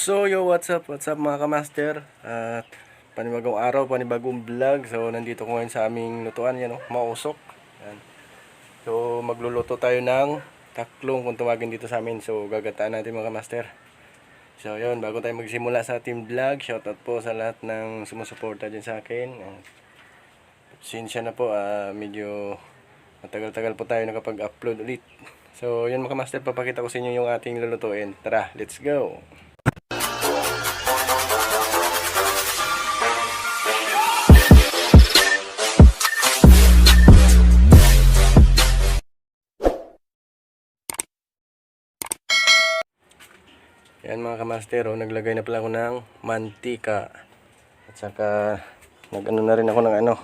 So yo, what's up? What's up mga kamaster? At panibagong araw, panibagong vlog. So nandito ko ngayon sa aming lutuan, yan oh, mausok. Yan. So magluluto tayo ng taklong kung tumawagin dito sa amin. So gagataan natin mga kamaster. So yun, bago tayo magsimula sa ating vlog, shoutout po sa lahat ng sumusuporta dyan sa akin. At Sinsya na po, ah, medyo matagal-tagal po tayo nakapag-upload ulit. So yun mga kamaster, papakita ko sa inyo yung ating lulutuin. Tara, let's go! Yan mga kamaster, oh, naglagay na pala ako ng mantika. At saka nag-ano na rin ako ng ano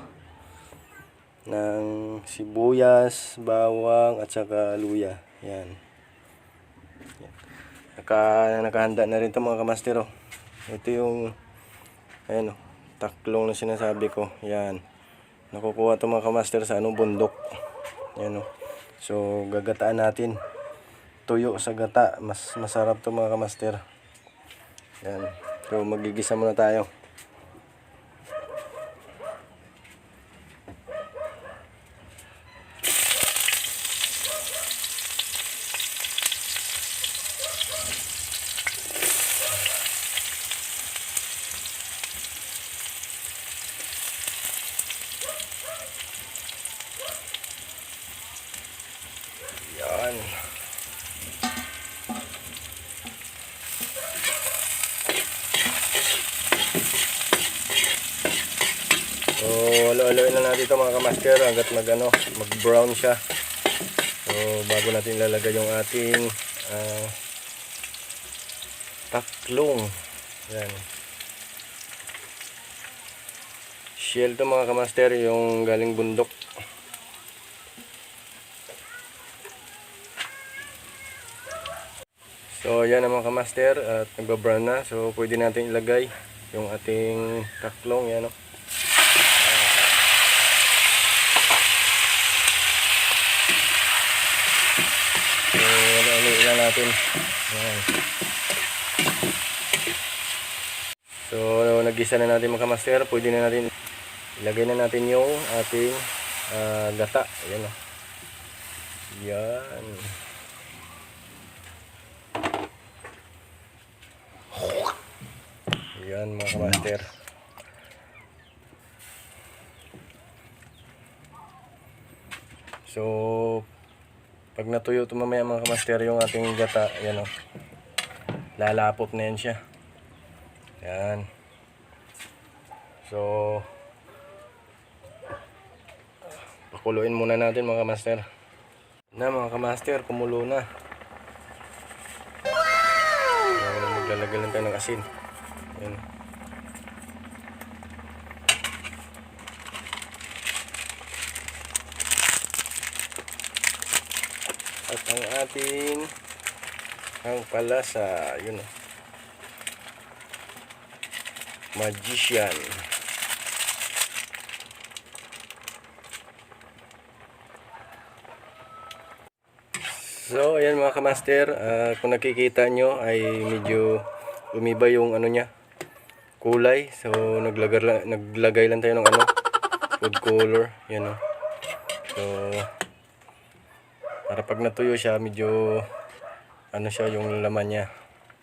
ng sibuyas, bawang at saka luya. Yan. Yan. Naka, nakahanda na rin 'to mga kamaster. Oh. Ito yung ayan oh, taklong na sinasabi ko. Yan. Nakukuha 'to mga kamaster sa anong bundok. Yan oh. So gagataan natin tuyo sa gata. Mas masarap to mga kamaster. Yan. So magigisa muna tayo. Yan. So, alo-aloin na natin ito mga kamaster hanggat mag, ano, mag-brown siya. So, bago natin ilalagay yung ating ah, taklong. Yan. Shell to mga kamaster, yung galing bundok. So, yan mga kamaster at nagbabrown na. So, pwede natin ilagay yung ating taklong. Yan o. So, ano ilan natin. Yan. So, nagisa na natin mga kamaster. Pwede na natin ilagay na natin yung ating ah, gata. Yan o. Yan. Yan mga kamaster. So, pag natuyo ito mamaya mga kamaster yung ating gata, yan o. Lalapot na yan siya. Yan. So, pakuluin muna natin mga kamaster. Na mga kamaster, kumulo na. Wow! Maglalagay lang tayo ng asin. Yan. At ang ating ang palasa, yun oh. Magician. So, ayan mga kamaster, ah, kung nakikita nyo ay medyo umiba yung ano niya, kulay. So, naglagay, naglagay lang tayo ng ano, food color, yan o. So, para pag natuyo siya, medyo ano siya yung laman niya.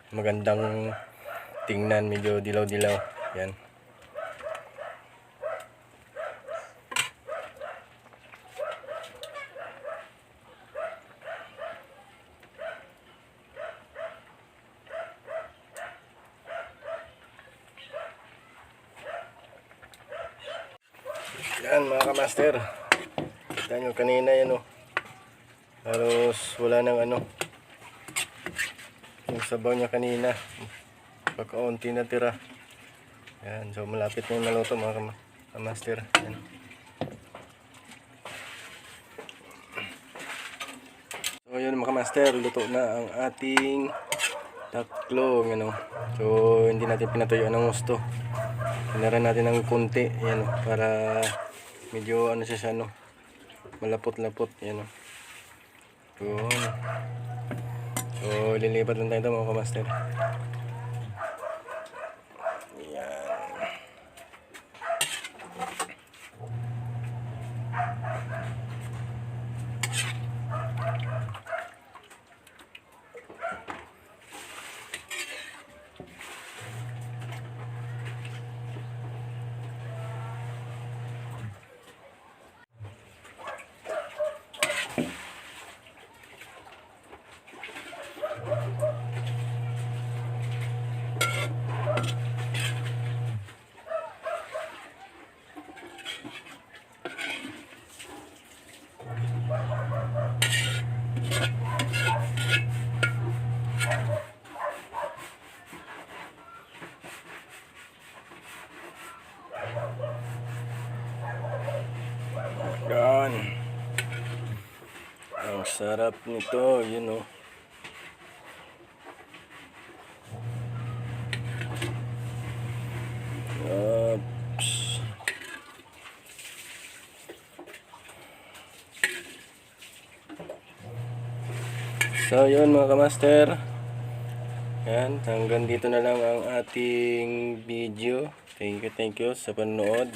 Magandang tingnan, medyo dilaw-dilaw. Yan. Yan mga kamaster. Kita nyo kanina yan o. Halos wala nang ano. Yung sabaw niya kanina. Pagkaunti na tira. Yan. So malapit na yung naluto mga kama- kamaster. Yan. So yun mga kamaster. Luto na ang ating taklong. Ano. So hindi natin pinatuyuan ng gusto. Pinaran natin ng kunti, yan para medyo ano siya siya, no, malapot-lapot, yan o. Yun. So, lilipat lang tayo ito mga kamaster. Yan. Ang sarap nito, you know. So yun mga kamaster. Yan, hanggang dito na lang ang ating video. Thank you, thank you sa panonood.